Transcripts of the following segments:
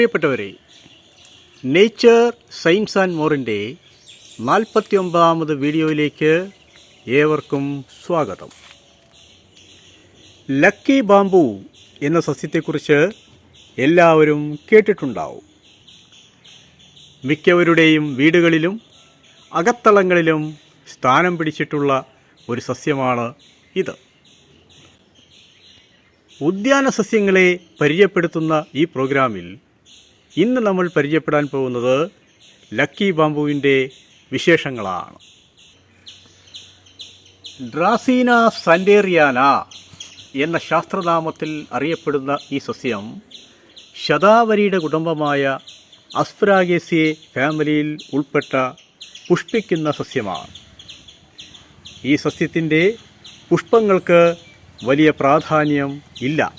പ്രിയപ്പെട്ടവരെ nature science and മോറിന്റെ നാൽപ്പത്തി ഒമ്പതാമത് വീഡിയോയിലേക്ക് ഏവർക്കും സ്വാഗതം. ലക്കി ബാംബു എന്ന സസ്യത്തെക്കുറിച്ച് എല്ലാവരും കേട്ടിട്ടുണ്ടാവും. മിക്കവരുടെയും വീടുകളിലും അകത്തളങ്ങളിലും സ്ഥാനം പിടിച്ചിട്ടുള്ള ഒരു സസ്യമാണ് ഇത്. ഉദ്യാന സസ്യങ്ങളെ പരിചയപ്പെടുത്തുന്ന ഈ പ്രോഗ്രാമിൽ ഇന്ന് നമ്മൾ പരിചയപ്പെടാൻ പോകുന്നത് ലക്കി ബാംബുവിന്റെ വിശേഷങ്ങളാണ്. ഡ്രാസീന സൻഡേറിയാന എന്ന ശാസ്ത്രനാമത്തിൽ അറിയപ്പെടുന്ന ഈ സസ്യം ശതാവരിയുടെ കുടുംബമായ അസ്ഫ്രാഗേസിയെ ഫാമിലിയിൽ ഉൾപ്പെട്ട പുഷ്പിക്കുന്ന സസ്യമാണ്. ഈ സസ്യത്തിന്റെ പുഷ്പങ്ങൾക്ക് വലിയ പ്രാധാന്യം ഇല്ല.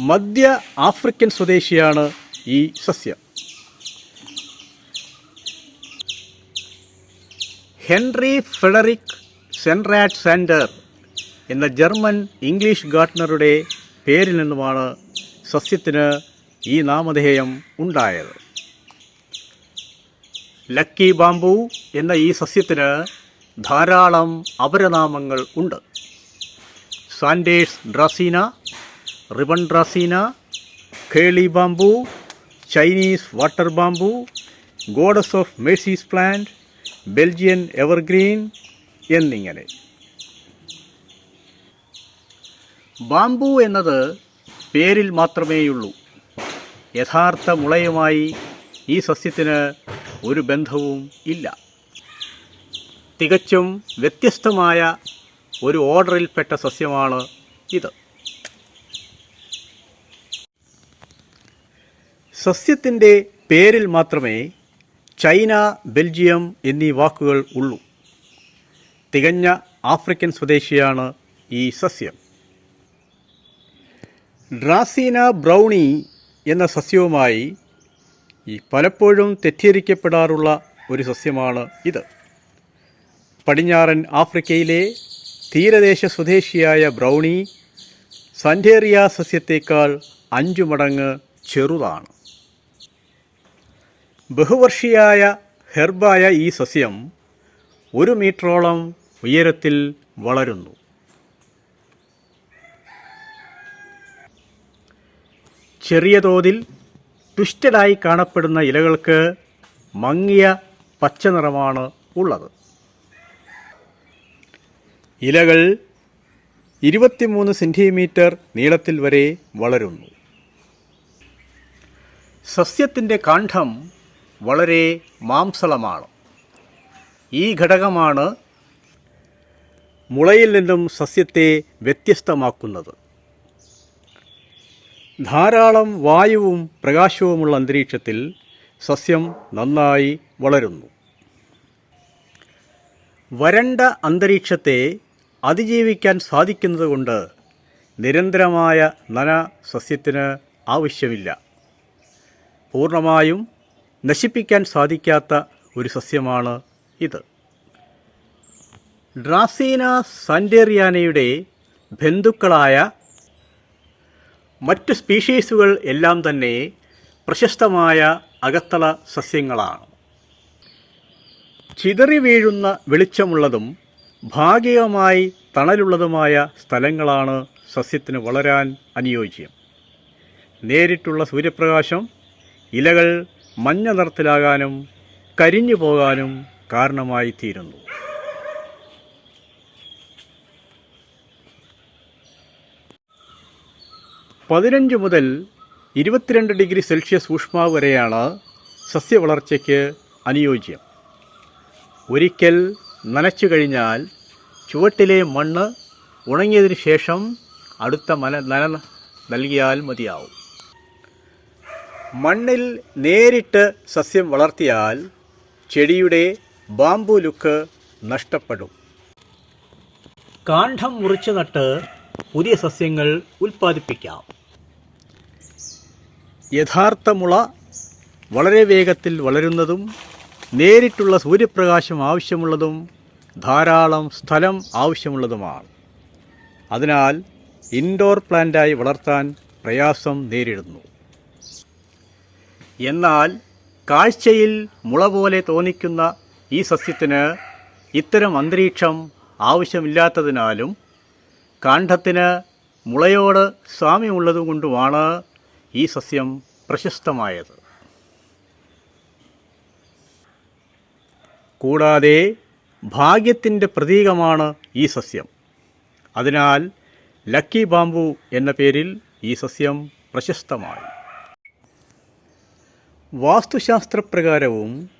മധ്യ ആഫ്രിക്കൻ സ്വദേശിയാണ് ഈ സസ്യം. ഹെൻറി ഫെഡറിക് സെൻറാറ്റ് സാൻഡർ എന്ന ജർമ്മൻ ഇംഗ്ലീഷ് ഗാർഡനറുടെ പേരിൽ നിന്നുമാണ് സസ്യത്തിന് ഈ നാമധേയം ഉണ്ടായത്. ലക്കി ബാംബു എന്ന ഈ സസ്യത്തിന് ധാരാളം അപരനാമങ്ങൾ ഉണ്ട്. Sanders dracaena ribbon dracaena Keli bamboo Chinese water bamboo goddess of mercy's plant Belgian evergreen എന്നിങ്ങനെ. ബാംബു എന്നത് പേരിൽ മാത്രമേയുള്ളൂ. യഥാർത്ഥ മുളയുമായി ഈ സസ്യത്തിന് ഒരു ബന്ധവും ഇല്ല. തികച്ചും വ്യത്യസ്തമായ ഒരു ഓർഡറിൽപ്പെട്ട സസ്യമാണ് ഇത്. സസ്യത്തിന്റെ പേരിൽ മാത്രമേ ചൈന ബെൽജിയം എന്നീ വാക്കുകൾ ഉള്ളൂ. തികഞ്ഞ ആഫ്രിക്കൻ സ്വദേശിയാണ് ഈ സസ്യം. ഡ്രാസീന ബ്രൗണി എന്ന സസ്യവുമായി ഈ പലപ്പോഴും തെറ്റിദ്ധരിക്കപ്പെടാറുള്ള ഒരു സസ്യമാണ് ഇത്. പടിഞ്ഞാറൻ ആഫ്രിക്കയിലെ തീരദേശ സ്വദേശിയായ ബ്രൗണി സൻഡേറിയ സസ്യത്തേക്കാൾ അഞ്ചു മടങ്ങ് ചെറുതാണ്. ബഹുവർഷിയായ ഹെർബായ ഈ സസ്യം ഒരു മീറ്ററോളം ഉയരത്തിൽ വളരുന്നു. ചെറിയ തോതിൽ ട്വിസ്റ്റഡായി കാണപ്പെടുന്ന ഇലകൾക്ക് മങ്ങിയ പച്ച നിറമാണ് ഉള്ളത്. ഇലകൾ ഇരുപത്തിമൂന്ന് സെന്റിമീറ്റർ നീളത്തിൽ വരെ വളരുന്നു. സസ്യത്തിന്റെ കാണ്ഡം വളരെ മാംസളമാണ്. ഈ ഘടകമാണ് മുളയിൽ നിന്നും സസ്യത്തെ വ്യത്യസ്തമാക്കുന്നത്. ധാരാളം വായുവും പ്രകാശവുമുള്ള അന്തരീക്ഷത്തിൽ സസ്യം നന്നായി വളരുന്നു. വരണ്ട അന്തരീക്ഷത്തെ അതിജീവിക്കാൻ സാധിക്കുന്നതുകൊണ്ട് നിരന്തരമായ നന സസ്യത്തിന് ആവശ്യമില്ല. പൂർണമായും നശിപ്പിക്കാൻ സാധിക്കാത്ത ഒരു സസ്യമാണ് ഇത്. ഡ്രാസീന സാൻഡേറിയാനയുടെ ബന്ധുക്കളായ മറ്റ് സ്പീഷീസുകൾ എല്ലാം തന്നെ പ്രശസ്തമായ അകത്തള സസ്യങ്ങളാണ്. ചിതറി വീഴുന്ന വെളിച്ചമുള്ളതും ഭാഗികമായി തണലുള്ളതുമായ സ്ഥലങ്ങളാണ് സസ്യത്തിന് വളരാൻ അനുയോജ്യം. നേരിട്ടുള്ള സൂര്യപ്രകാശം ഇലകൾ മഞ്ഞ നിറത്തിലാകാനും കരിഞ്ഞു പോകാനും കാരണമായി തീരുന്നു പതിനഞ്ച് മുതൽ ഇരുപത്തിരണ്ട് ഡിഗ്രി സെൽഷ്യസ് ഊഷ്മാവ് വരെയാണ് സസ്യവളർച്ചയ്ക്ക് അനുയോജ്യം. ഒരിക്കൽ നനച്ചു കഴിഞ്ഞാൽ ചുവട്ടിലെ മണ്ണ് ഉണങ്ങിയതിന് ശേഷം അടുത്ത മന നന നൽകിയാൽ മതിയാവും. മണ്ണിൽ നേരിട്ട് സസ്യം വളർത്തിയാൽ ചെടിയുടെ ബാമ്പു ലുക്ക് നഷ്ടപ്പെടും. കാണ്ഡം മുറിച്ച് നട്ട് പുതിയ സസ്യങ്ങൾ ഉൽപ്പാദിപ്പിക്കാം. യഥാർത്ഥ മുള വളരെ വേഗത്തിൽ വളരുന്നതും നേരിട്ടുള്ള സൂര്യപ്രകാശം ആവശ്യമുള്ളതും ധാരാളം സ്ഥലം ആവശ്യമുള്ളതുമാണ്. അതിനാൽ ഇൻഡോർ പ്ലാന്റായി വളർത്താൻ പ്രയാസം നേരിടുന്നു. എന്നാൽ കാഴ്ചയിൽ മുള പോലെ തോന്നിക്കുന്ന ഈ സസ്യത്തിന് ഇത്തരം അന്തരീക്ഷം ആവശ്യമില്ലാത്തതിനാലും കാണ്ഡത്തിന് മുളയോട് സാമ്യമുള്ളതുകൊണ്ടുമാണ് ഈ സസ്യം പ്രശസ്തമായത്. കൂടാതെ ഭാഗ്യത്തിന്റെ പ്രതീകമാണ് ഈ സസ്യം. അതിനാൽ ലക്കി ബാംബു എന്ന പേരിൽ ഈ സസ്യം പ്രശസ്തമായി. വാസ്തുശാസ്ത്രപ്രകാരവും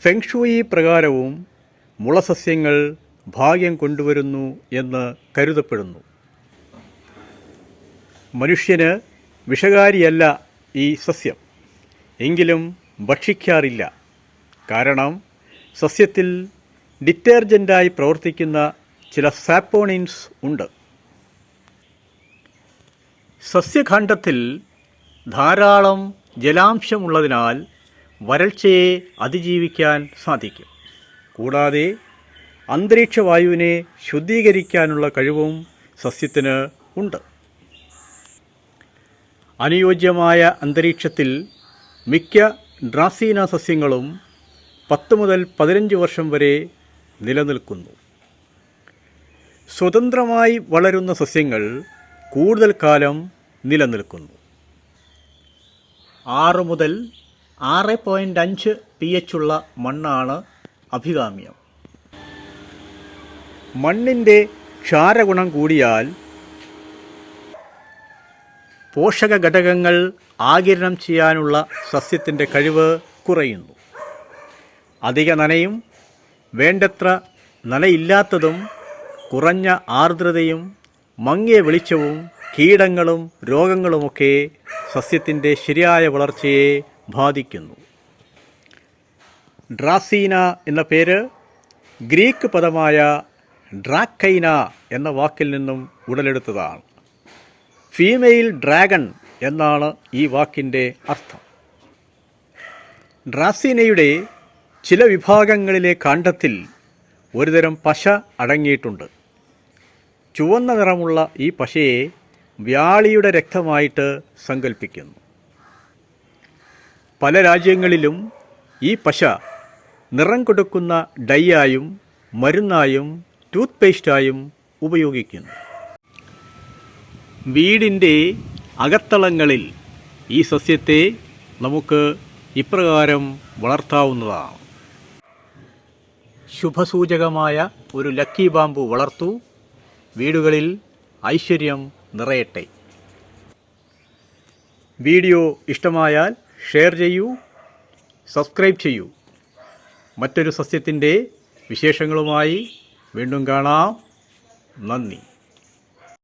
ഫെങ്ഷൂയി പ്രകാരവും മുളസസ്യങ്ങൾ ഭാഗ്യം കൊണ്ടുവരുന്നു എന്ന് കരുതപ്പെടുന്നു. മനുഷ്യന് വിഷകാരിയല്ല ഈ സസ്യം. എങ്കിലും ഭക്ഷിക്കാറില്ല. കാരണം സസ്യത്തിൽ ഡിറ്റർജന്റായി പ്രവർത്തിക്കുന്ന ചില സാപ്പോണിൻസ് ഉണ്ട്. സസ്യഖണ്ഡത്തിൽ ധാരാളം ജലാംശമുള്ളതിനാൽ വരൾച്ചയെ അതിജീവിക്കാൻ സാധിക്കും. കൂടാതെ അന്തരീക്ഷ വായുവിനെ ശുദ്ധീകരിക്കാനുള്ള കഴിവും സസ്യത്തിന് ഉണ്ട്. അനുയോജ്യമായ അന്തരീക്ഷത്തിൽ മിക്ക ഡ്രാസീന സസ്യങ്ങളും പത്ത് മുതൽ പതിനഞ്ച് വർഷം വരെ നിലനിൽക്കുന്നു. സ്വതന്ത്രമായി വളരുന്ന സസ്യങ്ങൾ കൂടുതൽ കാലം നിലനിൽക്കുന്നു. ആറ് മുതൽ ആറ് പോയിന്റ് അഞ്ച് പി എച്ച് ഉള്ള മണ്ണാണ് അഭികാമ്യം. മണ്ണിന്റെ ക്ഷാരഗുണം കൂടിയാൽ പോഷക ഘടകങ്ങൾ ആകിരണം ചെയ്യാനുള്ള സസ്യത്തിന്റെ കഴിവ് കുറയുന്നു. അധിക നനയും വേണ്ടത്ര നനയില്ലാത്തതും കുറഞ്ഞ ആർദ്രതയും മങ്ങിയ വെളിച്ചവും കീടങ്ങളും രോഗങ്ങളുമൊക്കെ സസ്യത്തിന്റെ ശരിയായ വളർച്ചയെ ബാധിക്കുന്നു. ഡ്രാസീന എന്ന പേര് ഗ്രീക്ക് പദമായ ഡ്രാക്കൈന എന്ന വാക്കിൽ നിന്നും ഉടലെടുത്തതാണ്. ഫീമെയിൽ ഡ്രാഗൺ എന്നാണ് ഈ വാക്കിന്റെ അർത്ഥം. ഡ്രാസീനയുടെ ചില വിഭാഗങ്ങളിലെ കാണ്ഡത്തിൽ ഒരുതരം പശ അടങ്ങിയിട്ടുണ്ട്. ചുവന്ന നിറമുള്ള ഈ പശയെ വ്യാളിയുടെ രക്തമായിട്ട് സങ്കല്പിക്കുന്നു പല രാജ്യങ്ങളിലും ഈ പശ നിറം കൊടുക്കുന്ന ഡൈയായും മരുന്നായും ടൂത്ത് പേസ്റ്റായും ഉപയോഗിക്കുന്നു. വീടിന്റെ അകത്തളങ്ങളിൽ ഈ സസ്യത്തെ നമുക്ക് ഇപ്രകാരം വളർത്താവുന്നതാണ്. ശുഭസൂചകമായ ഒരു ലക്കി ബാമ്പു വളർത്തു. വീടുകളിൽ ഐശ്വര്യം നിറയട്ടെ. വീഡിയോ ഇഷ്ടമായാൽ ഷെയർ ചെയ്യൂ സബ്സ്ക്രൈബ് ചെയ്യൂ. മറ്റൊരു സസ്യത്തിന്റെ വിശേഷങ്ങളുമായി വീണ്ടും കാണാം. നന്ദി.